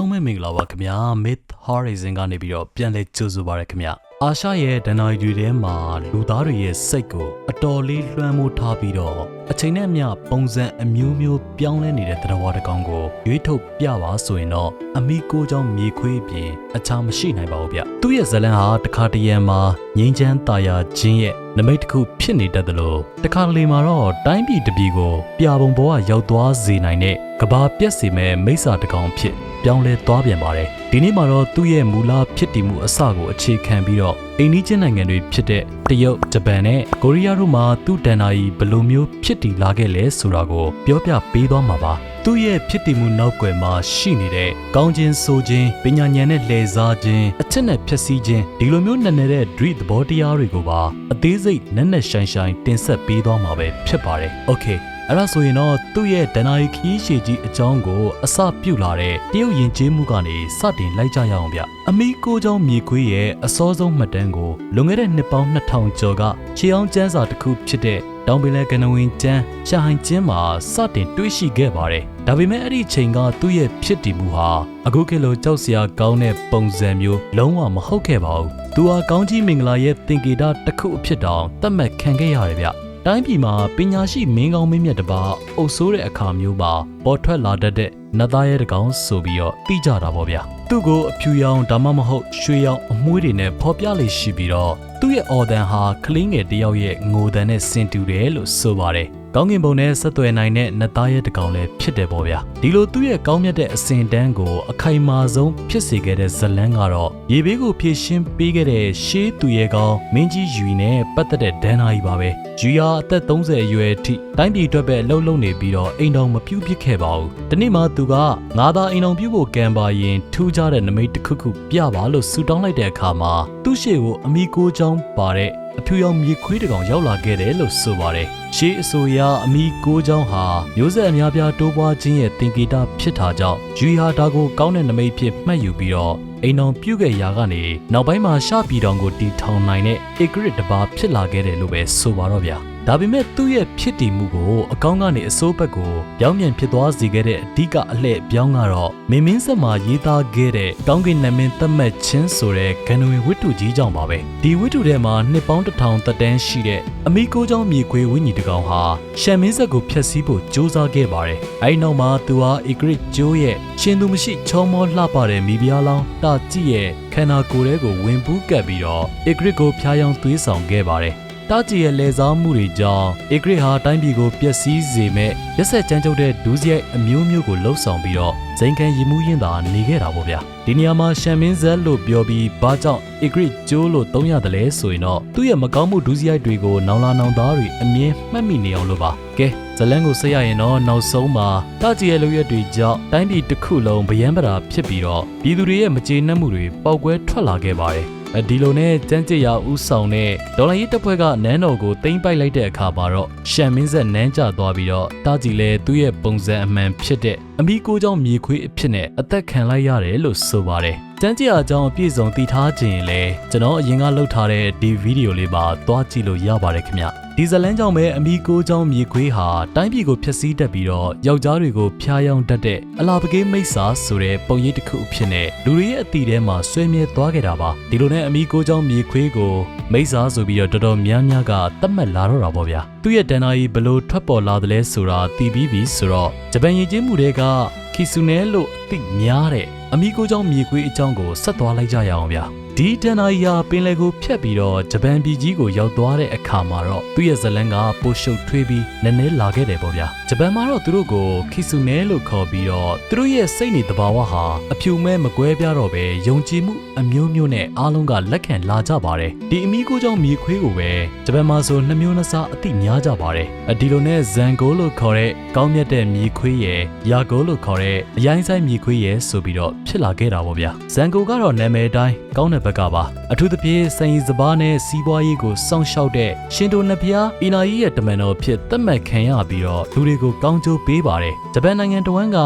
လုံးပဲမင်္ဂလာပါခင်ဗျာ Myth Horizon ကနေပြီးတော့ပြန်လဲကြိုဆိုပါရခင်ဗျာအာရှရဲ့ဒဏ္ဍာရီတွေထဲမှာလူသားတွေရဲ့စိတ်ကိုအတော်လေးလွှမ်းမိုးထားပြီးတော့အချိန်နဲ့မျှပုံစံအမျိုးမျိုးပြောင်းလဲနေတဲ့သတ္တဝါတစ်ကောင်ကိုရွေးထုတ်ပြပါဆိုရင်တော့အမိကိုကြောင့်မြေခွေးပြင်အခြားမရှိနိုင်ပါဘူးဗျသူ့ရဲ့ဇလံဟာတခါတရံမှာငိမ့်ချမ်းตาယာခြင်းရဲ့နမိတ်တစ်ခုဖြစ်နေတတ်တယ်လို့တခါတလေမှာတော့တိုင်းပြည်တစ်ပြည်ကိုပြာပုံပေါ်ကရောက်သွားစေနိုင်တဲ့ကဘာပြက်စီမဲ့မိစ္ဆာတစ်ကောင်ဖြစ်ပြောင်းလဲသွားပြန်ပါတယ်ဒီနေ့မှာတော့သူ့ရဲ့မူလဖြစ်တည်မှုအစကိုအခြေခံပြီးတော့အိန္ဒိချင်းနိုင်ငံတွေဖြစ်တဲ့တရုတ်ဂျပန်နဲ့ကိုရီးယားတို့မှာသူ့တန်တာကြီးဘယ်လိုမျိုးဖြစ်တည်လာခဲ့လဲဆိုတာကိုပြောပြပေးသွားမှာပါ သူ့ရဲ့ဖြစ်တည်မှုနောက်ွယ်မှာရှိနေတဲ့ကောင်းခြင်းဆိုခြင်းပညာဉာဏ်နဲ့လှည့်စားခြင်းအချက်နဲ့ဖြည့်ဆည်းခြင်းဒီလိုမျိုးနဲ့နေတဲ့ dream သဘောတရားတွေကိုပါအသေးစိတ်နက်နက်ရှိုင်းရှိုင်းတင်ဆက်ပေးသွားမှာပဲဖြစ်ပါတယ် okay အဲ့ဒါဆိုရင်တော့သူ့ရဲ့ဒနာယီခီးရှည်ကြီးအကြောင်းကိုအစပြုလာတဲ့တရုတ်ယဉ်ကျေးမှုကနေစတင်လိုက်ကြရအောင်ဗျအမီကိုเจ้าမြေခွေးရဲ့အစောဆုံးမှတ်တမ်းကိုလွန်ခဲ့တဲ့နှစ်ပေါင်း2000ကျော်ကခြေအောင်ကျန်းစာတစ်ခုဖြစ်တဲ့ တောင်ပင်လယ်ကနဝင်ကျန်းရှာဟိုင်ကျင်းမှာစတင်တွေ့ရှိခဲ့ပါတယ်ဒါပေမဲ့အဲ့ဒီချိန်ကသူ့ရဲ့ဖြစ်တည်မှုဟာအခုခေတ်လိုကြောက်စရာကောင်းတဲ့ပုံစံမျိုးလုံးဝမဟုတ်ခဲ့ပါဘူးသူဟာကောင်းကြီးမင်္ဂလာရဲ့သင်္ကေတတစ်ခုအဖြစ်တောင်သတ်မှတ်ခံခဲ့ရတယ်ဗျတိုင်းပြည်မှာပညာရှိမင်းကောင်းမင်းမြတ်တစ်ပါးအုပ်ဆိုးတဲ့အခါမျိုးမှာပေါ်ထွက်လာတတ်တဲ့နတ်သားရဲတကောင်ဆိုပြီးတော့သိကြတာပေါ့ဗျာ သူ့ကိုအဖြူရောင်ဒါမှမဟုတ်ရွှေရောင်အမွှေးတွေနဲ့ဖော်ပြလေရှိပြီးတော့သူ့ရဲ့အော်ဒန်ဟာကလင်းငယ်တယောက်ရဲ့ငိုတန်နဲ့ဆင်တူတယ်လို့ဆိုပါတယ်ကောင်းကင်ဘုံနဲ့ဆက်သွယ်နိုင်တဲ့နတ်သားရဲ့တကောင်လည်းဖြစ်တယ်ပေါ့ဗျာဒီလိုသူ့ရဲ့ကောင်းမြတ်တဲ့အစဉ်တန်းကိုအခိုင်အမာဆုံးဖြစ်စေခဲ့တဲ့ဇလန်းကတော့ ရေဘေးကိုဖြည့်ရှင်းပေးခဲ့တဲ့ရှေးသူရဲ့ကောင်မင်းကြီးယူနဲ့ပတ်သက်တဲ့ဒန်နာကြီးပါပဲယူယာအသက်30အရွယ်အထိတိုင်းပြည်အတွက်ပဲအလုပ်လုပ်နေပြီးတော့အိမ်တော်မပြုတ်ပြစ်ခဲ့ပါဘူးဒီနေ့မှသူကငါသာအိမ်တော်ပြုတ်ဖို့ကံပါရင်ထူးခြားတဲ့နမိတ်တစ်ခုခုပြပါလို့ဆူတောင်းလိုက်တဲ့အခါမှာသူ့ရှေ့ကိုအမိကိုချောင်းပါတဲ့အဖြူရောင်မြေခွေးတစ်ကောင်ရောက်လာခဲ့တယ်လို့ဆိုပါတယ်။ရှေးအဆိုအရအမိကိုချောင်းဟာမျိုးဆက်အများပြားတိုးပွားခြင်းရဲ့သင်္ကေတဖြစ်တာကြောင့်ယူဟာဒါကိုကောင်းတဲ့နမိတ်ဖြစ်မှတ်ယူပြီးတော့ အိမ်တော်ပြုတ်ခဲ့ရာကနေနောက်ပိုင်းမှာရှပြည်တော်ကိုတီထောင်နိုင်တဲ့ဧကရစ်တစ်ပါးဖြစ်လာခဲ့တယ်လို့ပဲဆိုပါတော့ဗျာ။ ဒါပေမဲ့သူ့ရဲ့ဖြစ်တည်မှုကိုအကောင်းကနေအစိုးဘက်ကိုပြောင်းပြန်ဖြစ်သွားစေခဲ့တဲ့အဓိကအလှည့်ပြောင်းကတော့မင်းမင်းဆက်မှာရေးသားခဲ့တဲ့ကောင်းကင်နမင်းသတ်မှတ်ခြင်းဆိုတဲ့ဂန္ဓဝင်ဝတ္ထုကြီးကြောင့်ပါပဲဒီဝတ္ထုထဲမှာနှစ်ပေါင်းတစ်ထောင်သက်တမ်းရှိတဲ့အမိကိုเจ้าမြေခွေဝိညာဉ်တကောင်ဟာရှမ်မင်းဆက်ကိုဖျက်ဆီးဖို့ကြိုးစားခဲ့ပါတယ်အဲဒီနောက်မှာသူဟာဧကရစ်ကျိုးရဲ့ရှင်သူမရှိချောမောလှပတဲ့မိဖုရားလောင်းတာကြည့်ရဲ့ခန္ဓာကိုယ်ထဲကိုဝင်ပူးကပ်ပြီးတော့ဧကရစ်ကိုဖျားယောင်းသွေးဆောင်ခဲ့ပါတယ် တာဂျီရဲ့လေစားမှုတွေကြောင့်ဧကရစ်ဟာတိုင်းပြည်ကိုပျက်စီးစေမဲ့ရက်ဆက်ကြမ်းကြုတ်တဲ့ဒူးစရိုက်အမျိုးမျိုးကိုလှုပ်ဆောင်ပြီးတော့ဇိမ်ခံရည်မှုရင်းသာနေခဲ့တာပေါ့ဗျာဒီနေရာမှာရှမ်မင်းဇက်လို့ပြောပြီးဘာကြောင့်ဧကရစ်ကျိုးလို့သုံးရတယ်လဲဆိုရင်တော့သူ့ရဲ့မကောင်းမှုဒူးစရိုက်တွေကိုနောင်လာနောင်သားတွေအမြင်မှတ်မိနေအောင်လို့ပါကဲဇလန်းကိုဆက်ရရင်တော့နောက်ဆုံးမှာတာဂျီရဲ့လူရက်တွေကြောင့်တိုင်းပြည်တစ်ခုလုံးဗယံပရာဖြစ်ပြီးတော့ပြည်သူတွေရဲ့မကျေနပ်မှုတွေပေါက်ကွဲထွက်လာခဲ့ပါတယ် ဒီလိုနဲ့တန်းကျစ်ရဥဆောင်တဲ့ဒေါ်လာရေးတပ်ဖွဲ့ကနန်းတော်ကိုတင်ပိုက်လိုက်တဲ့အခါမှာတော့ရှမ်မင်းဆက်နန်းကျသွားပြီးတော့တာကြည်လဲသူ့ရဲ့ပုံစံအမှန်ဖြစ်တဲ့အမိကိုကြောင့်မြေခွေးအဖြစ်နဲ့အသက်ခံလိုက်ရတယ်လို့ဆိုပါတယ်တန်းကြရအကြောင်းအပြည့်စုံသိထားခြင်းရင်လည်းကျွန်တော်အရင်ကလှုပ်ထားတဲ့ဒီဗီဒီယိုလေးပါသွားကြည့်လို့ရပါတယ်ခင်ဗျ ဒီဇလန်းကြောင့်ပဲအမိကိုကြောင့်မြေခွေးဟာတိုင်းပြည်ကိုဖျက်ဆီးတတ်ပြီးတော့ယောက်ျားတွေကိုဖျားယောင်းတတ်တဲ့အလာပကေးမိတ်ဆာဆိုတဲ့ပုံရိပ်တစ်ခုအဖြစ်နဲ့လူတွေရဲ့အတီထဲမှာဆွေးမြေသွားခဲ့တာပါဒီလိုနဲ့အမိကိုကြောင့်မြေခွေးကိုမိတ်ဆာဆိုပြီးတော့တော်တော်များများကသတ်မှတ်လာတော့တာပေါ့ဗျာသူ့ရဲ့တန်နာကြီးဘလို့ထွက်ပေါ်လာတယ်လဲဆိုတာသိပြီးပြီဆိုတော့ဂျပန်ယဉ်ကျေးမှုတွေကခီဆူနဲလို့အသိများတဲ့အမိကိုကြောင့်မြေခွေးအကြောင်းကိုဆက်သွားလိုက်ကြရအောင်ဗျာ ဒီတန်နာရီဟာပင်လယ်ကိုဖြတ်ပြီးတော့ဂျပန်ပြည်ကြီးကိုရောက်သွားတဲ့အခါမှာတော့သူ့ရဲ့ဇလန်းကပိုရှုပ်ထွေးပြီးနည်းနည်းလာခဲ့တယ်ပေါ့ဗျာဂျပန်မှာတော့သူတို့ကိုခီဆူနဲလို့ခေါ်ပြီးတော့သူတို့ရဲ့စိတ်နေတဘာဝဟာအဖြူမဲမကွဲပြားတော့ပဲယုံကြည်မှုအမျိုးမျိုးနဲ့အားလုံးကလက်ခံလာကြပါတယ်ဒီအမီကိုကြောင့်မြေခွေးကိုပဲဂျပန်မှာဆိုနှမျိုးနှစားအသိများကြပါတယ်ဒီလိုနဲ့ဇန်ကိုလို့ခေါ်တဲ့ကောင်းမြတ်တဲ့မြေခွေးရဲ့ယာကိုလို့ခေါ်တဲ့အရိုင်းဆိုင်မြေခွေးရဲ့ဆိုပြီးတော့ ဖြစ်လာခဲ့တာပေါ့ဗျာဇန်ကိုကတော့နာမည်တိုင်းကောင်းတဲ့ဘက်ကပါအထူးသဖြင့်စံရီစပားနဲ့စီးပွားရေးကိုစောင့်ရှောက်တဲ့ရှင်တိုနှစ်ဖျားအီနာကြီးရဲ့တမန်တော်ဖြစ်သတ်မှတ်ခံရပြီးတော့လူတွေကိုကောင်းကျိုးပေးပါတယ်ဂျပန်နိုင်ငံတဝန်းက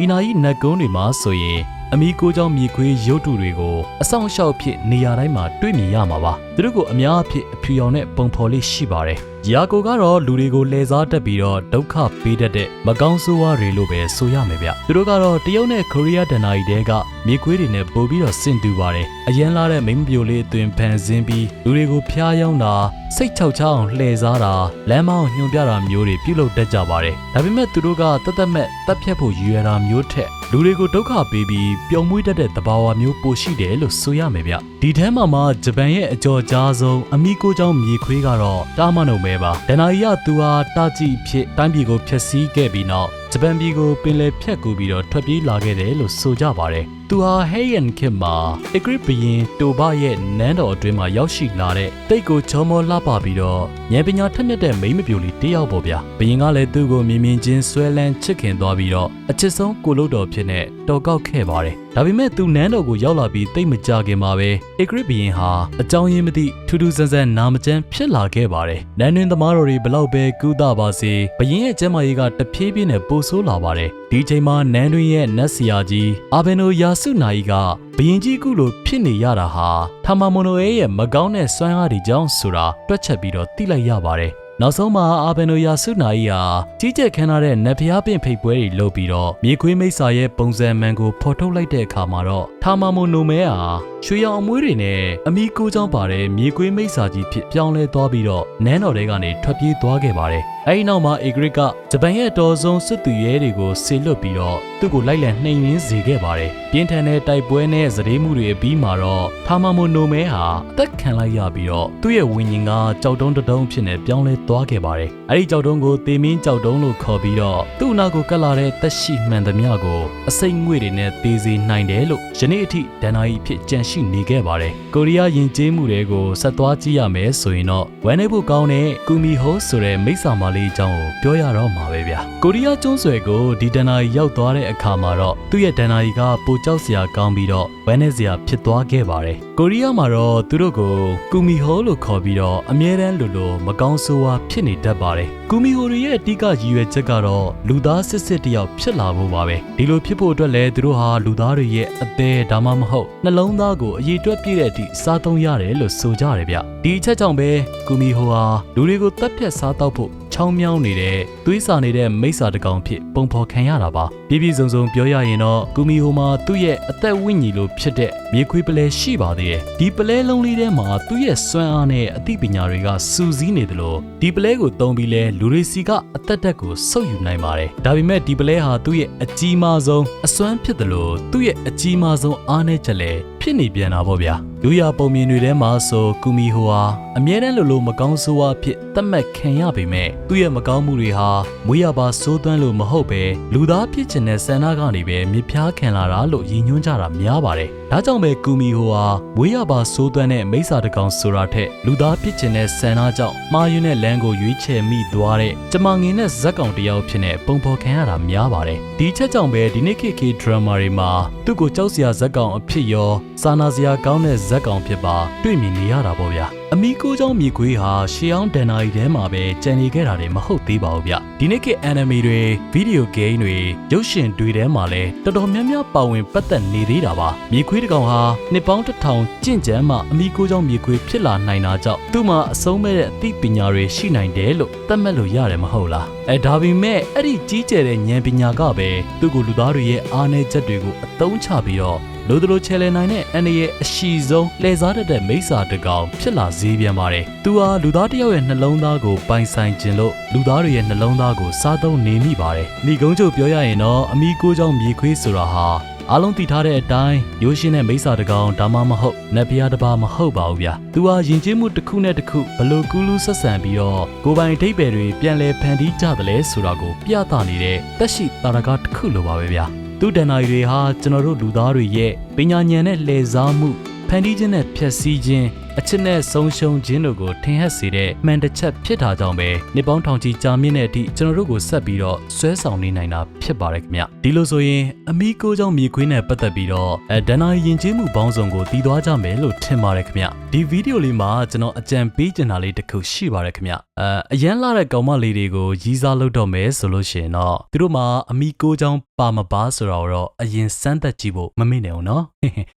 အီနာကြီးနတ်ကုန်းတွေမှာဆိုရင်အမီကိုကြောင့်မြေခွေးရုပ်တုတွေကိုအဆောင်အရှောက်ဖြစ်နေရာတိုင်းမှာတွေ့မြင်ရမှာပါသူတို့ကိုအများအဖြစ်အဖြူရောင်နဲ့ပုံဖော်လေးရှိပါတယ် ယာကိုကတော့လူတွေကိုလှည့်စားတက်ပြီးတော့ဒုက္ခပေးတတ်တဲ့မကောင်းဆိုးဝါးတွေလို့ပဲဆိုရမယ်ဗျသူတို့ကတော့တရုတ်နဲ့ကိုရီးယားဒဏ္ဍာရီတဲကမြေခွေးတွေနဲ့ပို့ပြီးတော့ဆင်တူပါတယ်အရန်လာတဲ့မိန်းမပြိုလေးအသွင်ဖန်ဆင်းပြီးလူတွေကိုဖျားယောင်းတာစိတ်ချောက်ချအောင်လှည့်စားတာလမ်းမအောင်ညွှန်ပြတာမျိုးတွေပြုလုပ်တတ်ကြပါတယ်ဒါပေမဲ့သူတို့ကတသက်မဲ့တပ်ဖြတ်ဖို့ရည်ရွယ်တာမျိုးထက်လူတွေကိုဒုက္ခပေးပြီးပျော်မွေးတတ်တဲ့သဘာဝမျိုးပိုရှိတယ်လို့ဆိုရမယ်ဗျဒီထဲမှာမှဂျပန်ရဲ့အကြော်ကြားဆုံးအမီကိုเจ้าမြေခွေးကတော့တာမနုံပဲ ဲပါဒဏ္ဍာရီကသူဟာတာကြည့်ဖြစ်တိုင်းပြည်ကိုဖျက်ဆီးခဲ့ပြီးနောက်ဂျပန်ပြည်ကိုပင်လယ်ဖြတ်ကူပြီးတော့ထွက်ပြေးလာခဲ့တယ်လို့ဆိုကြပါတယ် သူဟာဟေယန်ခင်မှာအဂရစ်ဘရင်တိုဘရဲ့နန်းတော်အတွင်းမှာရောက်ရှိလာတဲ့တိတ်ကိုချောမောလှပပြီးတော့ဉာဏ်ပညာထက်မြက်တဲ့မိန်းမပြိုလေးတယောက်ပေါ့ဗျာဘရင်ကလည်းသူ့ကိုမြင်မြင်ချင်းဆွဲလန်းချစ်ခင်သွားပြီးတော့အချစ်ဆုံးကိုလို့တော်ဖြစ်နေတော်ကောက်ခဲ့ပါတယ်ဒါပေမဲ့သူနန်းတော်ကိုရောက်လာပြီးတိတ်မကြခင်မှာပဲအဂရစ်ဘရင်ဟာအကြောင်းရင်းမသိထူးထူးဆန်းဆန်းနာမကျန်းဖြစ်လာခဲ့ပါတယ်နန်းတွင်သမားတော်တွေဘလောက်ပဲကူးတာပါစေဘရင်ရဲ့ကျမ်းမာရေးကတဖြည်းဖြည်းနဲ့ပိုဆိုးလာပါတယ်ဒီချိန်မှာနန်းတွင်ရဲ့နတ်ဆရာကြီးအာဘင်နိုယာစုနာယီကဘရင်ကြီးကုလိုဖြစ်နေရတာဟာထာမမိုနိုအေရဲ့မကောင်းတဲ့စွမ်းအားတွေကြောင့်ဆိုတာတွက်ချက်ပြီးတော့သိလိုက်ရပါတယ်နောက်ဆုံးမှာအာဘန်နိုယာစုနာကြီးဟာကြီးကျယ်ခမ်းနားတဲ့နတ်ဖျားပင်ဖိတ်ပွဲတွေလုပ်ပြီးတော့မြေခွေးမိတ်ဆာရဲ့ပုံစံမှန်ကိုဖော်ထုတ်လိုက်တဲ့အခါမှာတော့ထာမမိုနိုမဲဟာ ရွှေရောင်အမွှေးတွေနဲ့အမီကိုချောင်းပါတဲ့မြေခွေးမိတ်ဆာကြီးဖြစ်ပြောင်းလဲသွားပြီးတော့နန်းတော်ထဲကနေထွက်ပြေးသွားခဲ့ပါတယ်။အဲဒီနောက်မှာအေဂရစ်ကဂျပန်ရဲ့တော်ဆုံးစစ်သူရဲတွေကိုဆေလွတ်ပြီးတော့သူ့ကိုလိုက်လံနှိမ်နင်းစေခဲ့ပါတယ်။ပြင်းထန်တဲ့တိုက်ပွဲနဲ့ဇရေမှုတွေအပြီးမှာတော့ထာမမိုနိုမဲဟာအသက်ခံလိုက်ရပြီးတော့သူ့ရဲ့ဝိညာဉ်ကကြောက်တုံးတုံးဖြစ်နေပြောင်းလဲသွားခဲ့ပါတယ်။အဲဒီကြောက်တုံးကိုတေမင်းကြောက်တုံးလို့ခေါ်ပြီးတော့သူ့အနာကိုကတ်လာတဲ့တက်ရှိမှန်သမျှကိုအစိမ့်ငွေတွေနဲ့တေးစေနိုင်တယ်လို့ယနေ့အထိဒန်နာယီဖြစ်ကြံရှိနေခဲ့ပါတယ်။ကိုရီးယားယဉ်ကျေးမှုတွေကိုဆက်သွားကြည့်ရမယ်ဆိုရင်တော့ဝမ်နေဖို့ကောင်းတဲ့ကူမီဟိုဆိုတဲ့မိတ်ဆာမလေးအကြောင်းကိုပြောရတော့မှာပဲဗျာ။ကိုရီးယားကျွန်းဆွယ်ကိုဒီဒန်နာယီရောက်သွားတဲ့အခါမှာတော့သူ့ရဲ့ဒန်နာယီကပိုကြောက်စရာကောင်းပြီးတော့ဝမ်နေစရာဖြစ်သွားခဲ့ပါတယ်။ကိုရီးယားမှာတော့သူတို့ကိုကူမီဟိုလို့ခေါ်ပြီးတော့အမြဲတမ်းလိုလိုမကောင်းဆိုးဝါးဖြစ်နေတတ်ပါတယ်။ကူမီဟိုတွေရဲ့အဓိကရည်ရွယ်ချက်ကတော့လူသားစစ်စစ်တယောက်ဖြစ်လာဖို့ပါပဲ။ဒီလိုဖြစ်ဖို့အတွက်လည်းသူတို့ဟာလူသားတွေရဲ့အသေးဒါမှမဟုတ်နှလုံးသားကိုအရေးတွက်ပြည့်တဲ့အထိစားသုံးရတယ်လို့ဆိုကြတယ်ဗျ။ဒီအချက်ကြောင့်ပဲကူမီဟိုဟာလူတွေကိုတတ်ဖြတ်စားတော့ဖို့ ချောင်းမြောင်းနေတဲ့သွေးစာနေတဲ့မိစ္ဆာတကောင်ဖြစ်ပုံဖော်ခံရတာပါပြည့်ပြည့်စုံစုံပြောရရင်တော့ကူမီဟိုမှာသူ့ရဲ့အသက်ဝိညာဉ်လိုဖြစ်တဲ့မြေခွေးပလဲရှိပါသေးတယ်ဒီပလဲလုံးလေးထဲမှာသူ့ရဲ့စွမ်းအားနဲ့အသိပညာတွေကစူးစီးနေတယ်လို့ဒီပလဲကိုတုံးပြီးလဲလူတွေစီကအသက်တက်ကိုဆုပ်ယူနိုင်ပါတယ်ဒါပေမဲ့ဒီပလဲဟာသူ့ရဲ့အကြီးမားဆုံးအစွမ်းဖြစ်တယ်လို့သူ့ရဲ့အကြီးမားဆုံးအားနည်းချက်လဲဖြစ်နေပြန်တာပေါ့ဗျာ လူရပုံမြင်တွေထဲမှာဆိုကူမီဟိုဟာအမြဲတမ်းလိုလိုမကောင်းဆိုးဝါးဖြစ်သတ်မှတ်ခံရပေမဲ့သူ့ရဲ့မကောင်းမှုတွေဟာမွေးရပါစိုးသွမ်းလို့မဟုတ်ပဲလူသားဖြစ်ချင်တဲ့ဆန္ဒကနေပဲမြပြားခံလာတာလို့ရည်ညွှန်းကြတာများပါတယ်။ ဒါကြောင့်ပဲကူမီဟိုဟာမွေးရပါစိုးသွမ်းတဲ့မိစ္ဆာတကောင်ဆိုတာထက်လူသားဖြစ်ချင်တဲ့ဆန္ဒကြောင့်မှားယွင်းတဲ့လမ်းကိုရွေးချယ်မိသွားတဲ့ကျမငင်တဲ့ဇက်ကောင်တစ်ယောက်ဖြစ်နေပုံဖော်ခံရတာများပါတယ်။ဒီချက်ကြောင့်ပဲဒီနေ့ခေတ်ခေတ်ဒရမာတွေမှာသူ့ကိုကြောက်စရာဇက်ကောင်အဖြစ်ရောစာနာစရာကောင်းတဲ့ဇက်ကောင်ဖြစ်ပါတွေ့မြင်နေရတာပေါ့ဗျာ အမီကိုကြောင့်မြေခွေးဟာရှေးအောင်ဒန်နာရီထဲမှာပဲကြံနေခဲ့တာတွေမဟုတ်သေးပါဘူးဗျဒီနေ့ကအန်နမီတွေဗီဒီယိုဂိမ်းတွေရုပ်ရှင်တွေထဲမှာလည်းတော်တော်များများပါဝင်ပတ်သက်နေသေးတာပါမြေခွေးတစ်ကောင်ဟာနှစ်ပေါင်းတစ်ထောင်ကျင့်ကြံမှအမီကိုကြောင့်မြေခွေးဖြစ်လာနိုင်တာကြောင့်သူ့မှာအဆုံးမဲ့တဲ့အသိပညာတွေရှိနိုင်တယ်လို့သတ်မှတ်လို့ရတယ်မဟုတ်လားအဲဒါပေမဲ့အဲ့ဒီကြီးကျယ်တဲ့ဉာဏ်ပညာကပဲသူ့ကိုလူသားတွေရဲ့အားနည်းချက်တွေကိုအသုံးချပြီးတော့ လို့တို့ချဲလဲနိုင်တဲ့အန်ရဲ့အရှိဆုံးလှည့်စားတတ်တဲ့မိစ္ဆာတကောင်ဖြစ်လာစေပြန်ပါတယ်။သူဟာလူသားတစ်ယောက်ရဲ့နှလုံးသားကိုပိုင်ဆိုင်ခြင်းလို့လူသားတွေရဲ့နှလုံးသားကိုစားသုံးနေမိပါတယ်။ဏီကုန်းချုပ်ပြောရရင်တော့အမိကိုကြောင့်မြေခွေးဆိုတာဟာအားလုံးသိထားတဲ့အတိုင်းရိုးရှင်းတဲ့မိစ္ဆာတကောင်ဒါမှမဟုတ်နတ်ဖျားတစ်ပါးမဟုတ်ပါဘူးဗျာ။သူဟာယဉ်ကျေးမှုတစ်ခုနဲ့တစ်ခုဘလို့ကူးလူးဆက်ဆံပြီးတော့ကိုယ်ပိုင်အဓိပ္ပာယ်တွေပြန်လဲဖန်တီးကြတယ်လဲဆိုတာကိုပြသနေတဲ့တက်ရှိတာရကတစ်ခုလိုပါပဲဗျာ။ သူတန်နာရီတွေဟာကျွန်တော်တို့လူသားတွေရဲ့ပညာဉာဏ်နဲ့လှည့်စားမှုဖန်တီးခြင်းနဲ့ဖြည့်ဆည်းခြင်းအချစ်နဲ့ဆုံးရှုံးခြင်းတို့ကိုထင်ဟပ်စေတဲ့မှန်တစ်ချက်ဖြစ်တာကြောင့်ပဲနေပေါင်းထောင်ချီကြာမြင့်တဲ့အထိကျွန်တော်တို့ကိုဆက်ပြီးတော့ဆွဲဆောင်နေနိုင်တာဖြစ်ပါတယ်ခင်ဗျဒီလိုဆိုရင်အမီကိုကြောင့်မြေခွေးနဲ့ပတ်သက်ပြီးတော့အဲဒန်နာယဉ်ကျေးမှုပေါင်းစုံကိုတည်သွားကြမယ်လို့ထင်ပါတယ်ခင်ဗျဒီဗီဒီယိုလေးမှာကျွန်တော်အကြံပေးချင်တာလေးတစ်ခုရှိပါတယ်ခင်ဗျအဲအရန်လာတဲ့ကောင်မလေးတွေကိုရီးစားလုပ်တော့မယ်ဆိုလို့ရှိရင်တော့သူတို့မှာအမီကိုကြောင့် ပါမပါဆိုတော့အရင်စမ်းသက်ကြည့်ဖို့မမေ့နဲ့အောင်နော်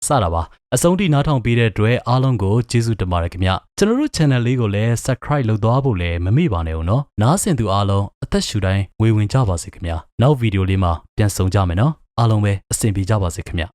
စတာပါအဆုံးထိနားထောင်ပေးတဲ့အတွက်အားလုံးကိုကျေးဇူးဇူးတင်ပါတယ်ခင်ဗျကျွန်တော်တို့ channel လေးကိုလည်း subscribe လုပ်သွားဖို့လည်းမမေ့ပါနဲ့ဦးနော်နားဆင်သူအားလုံးအသက်ရှူတိုင်းငွေဝင်ကြပါစေခင်ဗျနောက်ဗီဒီယိုလေးမှာပြန်ဆောင်ကြမယ်နော်အားလုံးပဲအဆင်ပြေကြပါစေခင်ဗျ